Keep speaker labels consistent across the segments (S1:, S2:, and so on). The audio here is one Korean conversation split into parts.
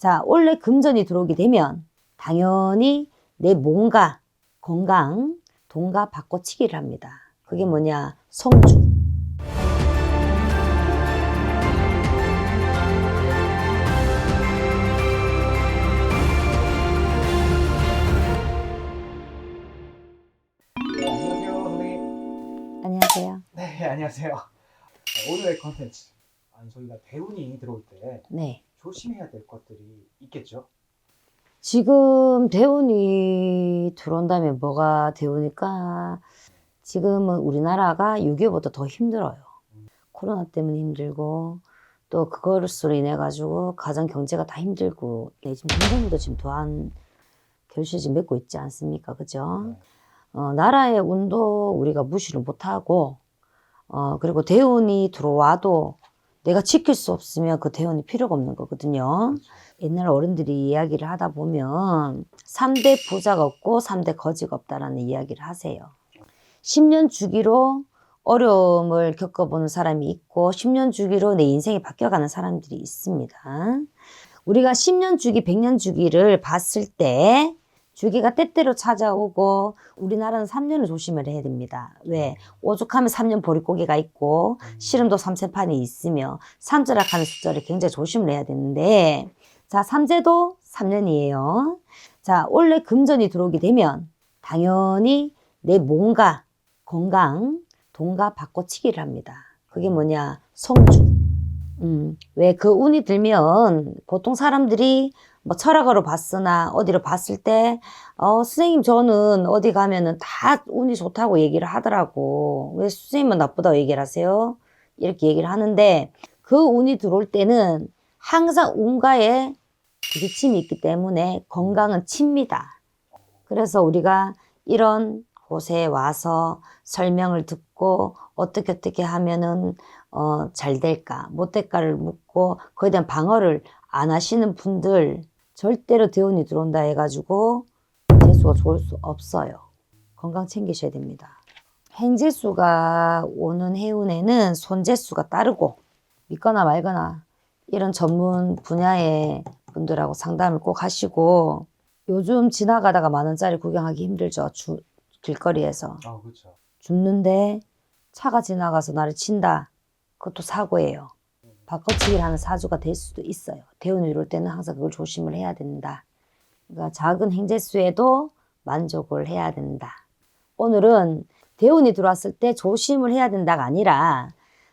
S1: 자, 원래 금전이 들어오게 되면 당연히 내 몸과 건강, 돈과 바꿔치기를 합니다. 그게 뭐냐? 성주.
S2: 네, 안녕하세요, 선생님.
S1: 안녕하세요.
S2: 네, 안녕하세요. 자, 오늘의 컨텐츠. 아니, 저희가 대운이 들어올 때
S1: 네.
S2: 조심해야 될 것들이 있겠죠?
S1: 지금 대운이 들어온다면 뭐가 대운일까? 지금은 우리나라가 6.25보다 더 힘들어요. 코로나 때문에 힘들고, 또 그것으로 인해 가지고 가정 경제가 다 힘들고, 네, 지금 행정부도 지금 도안 결실을 지금 맺고 있지 않습니까? 그죠?
S2: 네.
S1: 어, 나라의 운도 우리가 무시를 못하고, 어, 그리고 대운이 들어와도 내가 지킬 수 없으면 그 대운이 필요가 없는 거거든요. 옛날 어른들이 이야기를 하다 보면 3대 부자가 없고 3대 거지가 없다라는 이야기를 하세요. 10년 주기로 어려움을 겪어보는 사람이 있고 10년 주기로 내 인생이 바뀌어가는 사람들이 있습니다. 우리가 10년 주기, 100년 주기를 봤을 때 주기가 때때로 찾아오고 우리나라는 3년을 조심을 해야 됩니다. 왜? 오죽하면 3년 보릿고개가 있고 씨름도 삼세판이 있으며 삼자락하는 숫자를 굉장히 조심을 해야 되는데 자 삼재도 3년이에요. 자 원래 금전이 들어오게 되면 당연히 내 몸과 건강, 돈과 바꿔치기를 합니다. 그게 뭐냐 성주. 음, 왜 그 운이 들면 보통 사람들이 뭐 철학으로 봤으나 어디로 봤을 때, 어, 선생님 저는 어디 가면은 다 운이 좋다고 얘기를 하더라고. 왜 선생님은 나쁘다고 얘기를 하세요? 이렇게 얘기를 하는데 그 운이 들어올 때는 항상 운과의 부딪힘이 있기 때문에 건강은 칩니다. 그래서 우리가 이런 곳에 와서 설명을 듣고 어떻게 어떻게 하면은 어, 잘 될까, 못 될까를 묻고 그에 대한 방어를 안 하시는 분들 절대로 대운이 들어온다 해가지고 재수가 좋을 수 없어요. 건강 챙기셔야 됩니다. 행재수가 오는 해운에는 손재수가 따르고 믿거나 말거나 이런 전문 분야의 분들하고 상담을 꼭 하시고 요즘 지나가다가 만 원짜리 구경하기 힘들죠. 주, 길거리에서.
S2: 아, 그렇죠.
S1: 죽는데 차가 지나가서 나를 친다. 그것도 사고예요. 바꿔치기를 하는 사주가 될 수도 있어요. 대운이 이럴 때는 항상 그걸 조심을 해야 된다. 그러니까 작은 행재수에도 만족을 해야 된다. 오늘은 대운이 들어왔을 때 조심을 해야 된다가 아니라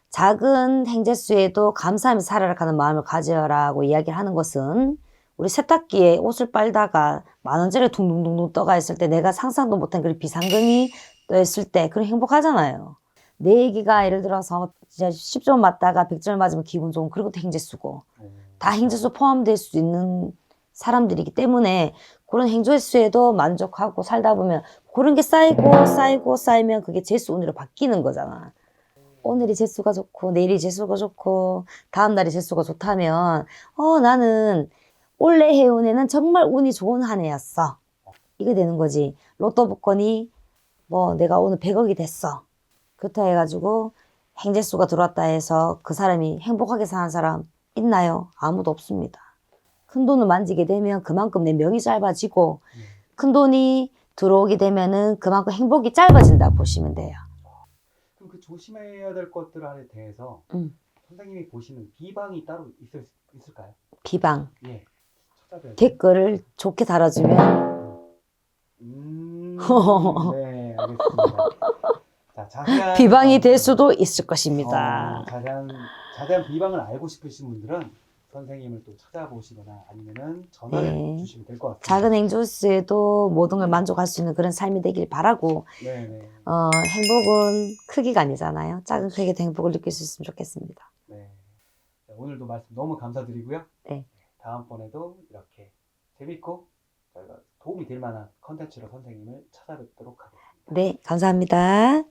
S1: 작은 행재수에도 감사하며 살아라 하는 마음을 가져라고 이야기를 하는 것은 우리 세탁기에 옷을 빨다가 만 원짜리 둥둥둥둥 떠가 있을 때 내가 상상도 못한 그런 비상금이 떠 있을 때 그런 행복하잖아요. 내 얘기가 예를 들어서 진짜 10점 맞다가 100점 맞으면 기분 좋은 그런 것도 행재수고
S2: 네.
S1: 다 행재수 포함될 수 있는 사람들이기 때문에 그런 행재수에도 만족하고 살다 보면 그런 게 쌓이고 쌓이고 쌓이면 그게 재수 운으로 바뀌는 거잖아. 오늘이 재수가 좋고 내일이 재수가 좋고 다음 날이 재수가 좋다면 어 나는 올해 해운에는 정말 운이 좋은 한 해였어. 이게 되는 거지. 로또 복권이 뭐 내가 오늘 100억이 됐어. 그렇다 해가지고 행재수가 들어왔다 해서 그 사람이 행복하게 사는 사람 있나요? 아무도 없습니다. 큰 돈을 만지게 되면 그만큼 내 명이 짧아지고
S2: 음.
S1: 큰 돈이 들어오게 되면은 그만큼 행복이 짧아진다 보시면 돼요.
S2: 그럼 그 조심해야 될 것들에 대해서
S1: 음.
S2: 선생님이 보시는 비방이 따로 있을, 있을까요?
S1: 비방
S2: 예. 찾아봐야
S1: 댓글을 좋게 달아주면
S2: 음, 네, 알겠습니다. 자,
S1: 비방이 될 수도 있을 것입니다.
S2: 어, 자세한 자세한 비방을 알고 싶으신 분들은 선생님을 또 찾아보시거나 아니면은 전화를
S1: 네.
S2: 주시면 될 것 같아요.
S1: 작은 행조수에도 모든 걸 만족할 수 있는 그런 삶이 되길 바라고
S2: 네, 네,
S1: 어, 행복은 크기가 아니잖아요. 작은 크기도 행복을 느낄 수 있으면 좋겠습니다.
S2: 네. 자, 오늘도 말씀 너무 감사드리고요.
S1: 네.
S2: 다음번에도 이렇게 재밌고 도움이 될 만한 컨텐츠로 선생님을 찾아뵙도록 하겠습니다.
S1: 네, 감사합니다.